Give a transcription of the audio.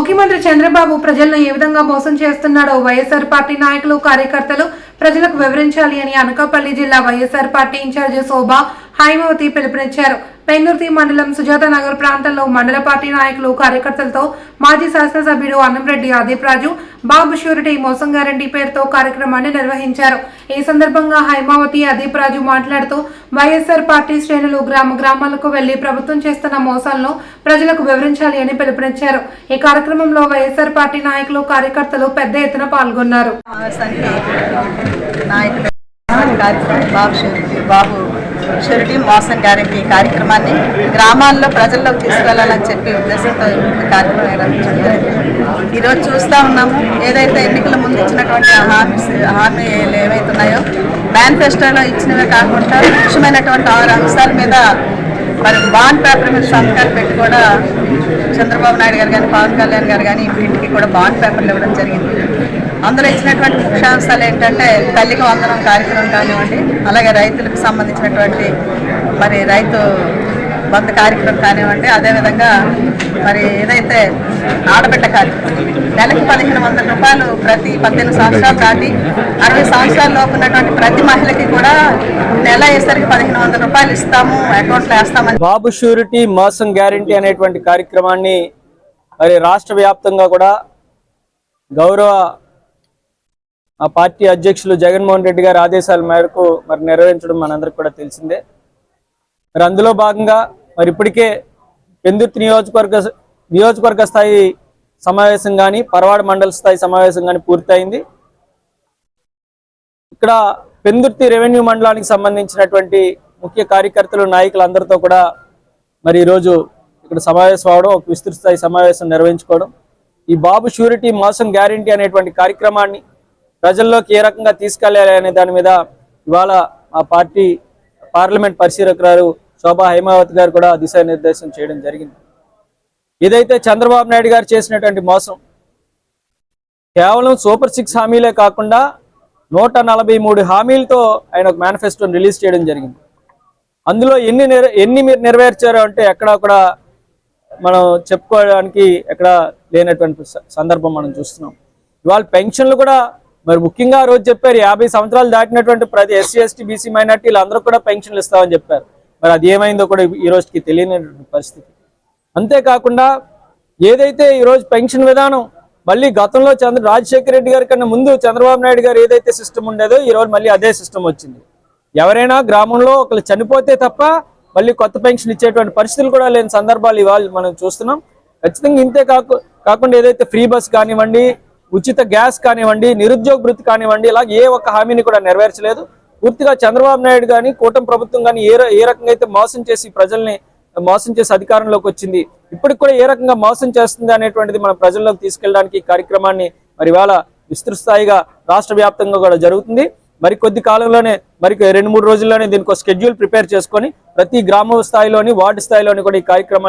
ముఖ్యమంత్రి చంద్రబాబు ప్రజలను ఏ విధంగా మోసం చేస్తున్నాడో వైఎస్ఆర్ పార్టీ నాయకులు కార్యకర్తలు ప్రజలకు వివరించాలి అని అనకాపల్లి జిల్లా వైఎస్ఆర్ పార్టీ ఇన్ఛార్జి శోభ హైమవతి పిలుపునిచ్చారు. పెందుర్తి మండలం సుజాత నగర్ ప్రాంతంలో మండల పార్టీ నాయకులు కార్యకర్తలతో మాజీ శాసనసభ్యుడు అన్నంరెడ్డి ఆదిప్ రాజు బాబు షూరిటీ మోసం గ్యారంటీ పేరుతో కార్యక్రమాన్ని నిర్వహించారు. ఈ సందర్భంగా హైమావతి అదీప్ రాజు మాట్లాడుతూ వైఎస్ఆర్ పార్టీ శ్రేణులు గ్రామ గ్రామాలకు వెళ్ళి ప్రభుత్వం చేస్తున్న మోసాలను ప్రజలకు వివరించాలి అని పిలుపునిచ్చారు. ఈ కార్యక్రమంలో వైఎస్ఆర్ పార్టీ నాయకులు కార్యకర్తలు పెద్ద ఎత్తున పాల్గొన్నారు. బాబు షూరిటీ మోసం గ్యారంటీ కార్యక్రమాన్ని గ్రామాల్లో ప్రజల్లోకి తీసుకెళ్ళాలని చెప్పి ఉద్దేశంతో కార్యక్రమం నిర్వహించడం జరిగింది. ఈరోజు చూస్తూ ఉన్నాము ఏదైతే ఎన్నికల ముందు ఇచ్చినటువంటి హామీస్ హామీలు ఏవైతున్నాయో మేనిఫెస్టోలో ఇచ్చినవే కాకుండా ముఖ్యమైనటువంటి ఆరు అంశాల మీద మరి బాండ్ పేపర్ మీద సంతకాలు పెట్టి కూడా చంద్రబాబు నాయుడు గారు కానీ పవన్ కళ్యాణ్ గారు కానీ ఇంటికి కూడా బాండ్ పేపర్లు ఇవ్వడం జరిగింది. అందులో ఇచ్చినటువంటి ముఖ్యాంశాలు ఏంటంటే తల్లికి వందనం కార్యక్రమం కానివ్వండి అలాగే రైతులకు సంబంధించినటువంటి మరి రైతు బంధ కార్యక్రమం కానివ్వండి అదేవిధంగా మరి ఏదైతే ఆడబిడ్డ కార్యక్రమం నెలకి పదిహేను వందల రూపాయలు ప్రతి పద్దెనిమిది సంవత్సరాలు దాటి అరవై సంవత్సరాల లోపు ఉన్నటువంటి ప్రతి మహిళకి కూడా నెల అయ్యేసరికి పదిహేను వందల రూపాయలు ఇస్తాము అకౌంట్లో వేస్తామని. బాబు షూరిటీ మోసం గ్యారంటీ అనేటువంటి కార్యక్రమాన్ని మరి రాష్ట్ర వ్యాప్తంగా కూడా గౌరవ ఆ పార్టీ అధ్యక్షులు జగన్మోహన్ రెడ్డి గారి ఆదేశాల మేరకు మరి నిర్వహించడం మనందరికి కూడా తెలిసిందే. మరి అందులో భాగంగా మరి ఇప్పటికే పెందుర్తి నియోజకవర్గ నియోజకవర్గ స్థాయి సమావేశం కానీ పరవాడ మండల స్థాయి సమావేశం కానీ పూర్తయింది. ఇక్కడ పెందుర్తి రెవెన్యూ మండలానికి సంబంధించినటువంటి ముఖ్య కార్యకర్తలు నాయకులందరితో కూడా మరి ఈరోజు ఇక్కడ సమావేశం అవడం ఒక విస్తృత స్థాయి సమావేశం నిర్వహించుకోవడం. ఈ బాబు షూరిటీ మాసం గ్యారంటీ అనేటువంటి కార్యక్రమాన్ని ప్రజల్లోకి ఏ రకంగా తీసుకెళ్ళాలి అనే దాని మీద ఇవాళ మా పార్టీ పార్లమెంట్ పరిశీలకురాలు శోభా హైమావతి గారు కూడా దిశానిర్దేశం చేయడం జరిగింది. ఇదైతే చంద్రబాబు నాయుడు గారు చేసినటువంటి మోసం. కేవలం సూపర్ సిక్స్ హామీలే కాకుండా నూట నలభై మూడు హామీలతో ఆయన ఒక మేనిఫెస్టోని రిలీజ్ చేయడం జరిగింది. అందులో ఎన్ని నెర- ఎన్ని మీరు నెరవేర్చారో అంటే ఎక్కడా కూడా మనం చెప్పుకోవడానికి ఎక్కడ లేనటువంటి సందర్భం మనం చూస్తున్నాం. ఇవాళ పెన్షన్లు కూడా మరి ముఖ్యంగా ఆ రోజు చెప్పారు యాభై సంవత్సరాలు దాటినటువంటి ప్రతి ఎస్సీ ఎస్టీ బీసీ మైనార్టీలు అందరూ కూడా పెన్షన్లు ఇస్తామని చెప్పారు. మరి అది ఏమైందో కూడా ఈ రోజుకి తెలియనటువంటి పరిస్థితి. అంతేకాకుండా ఏదైతే ఈరోజు పెన్షన్ విధానం మళ్ళీ గతంలో చంద్ర రాజశేఖర రెడ్డి గారి కన్నా ముందు చంద్రబాబు నాయుడు గారు ఏదైతే సిస్టమ్ ఉండేదో ఈ రోజు మళ్ళీ అదే సిస్టమ్ వచ్చింది. ఎవరైనా గ్రామంలో ఒకరు చనిపోతే తప్ప మళ్ళీ కొత్త పెన్షన్ ఇచ్చేటువంటి పరిస్థితులు కూడా లేని సందర్భాలు ఇవాళ మనం చూస్తున్నాం. ఖచ్చితంగా ఇంతే కాకుండా ఏదైతే ఫ్రీ బస్ కానివ్వండి ఉచిత గ్యాస్ కానివ్వండి నిరుద్యోగ వృత్తి కానివ్వండి ఇలా ఏ ఒక్క హామీని కూడా నెరవేర్చలేదు. పూర్తిగా చంద్రబాబు నాయుడు కానీ కూటమి ప్రభుత్వం కానీ ఏ ఏ రకంగా అయితే మోసం చేసి ప్రజల్ని మోసం చేసి అధికారంలోకి వచ్చింది ఇప్పటికి కూడా ఏ రకంగా మోసం చేస్తుంది అనేటువంటిది మన ప్రజల్లోకి తీసుకెళ్ళడానికి ఈ కార్యక్రమాన్ని మరి ఇవాళ విస్తృత స్థాయిగా రాష్ట్ర వ్యాప్తంగా కూడా జరుగుతుంది. మరి కొద్ది కాలంలోనే మరి రెండు మూడు రోజుల్లోనే దీనికి ఒక షెడ్యూల్ ప్రిపేర్ చేసుకొని ప్రతి గ్రామ స్థాయిలోని వార్డు స్థాయిలోని కూడా ఈ కార్యక్రమాన్ని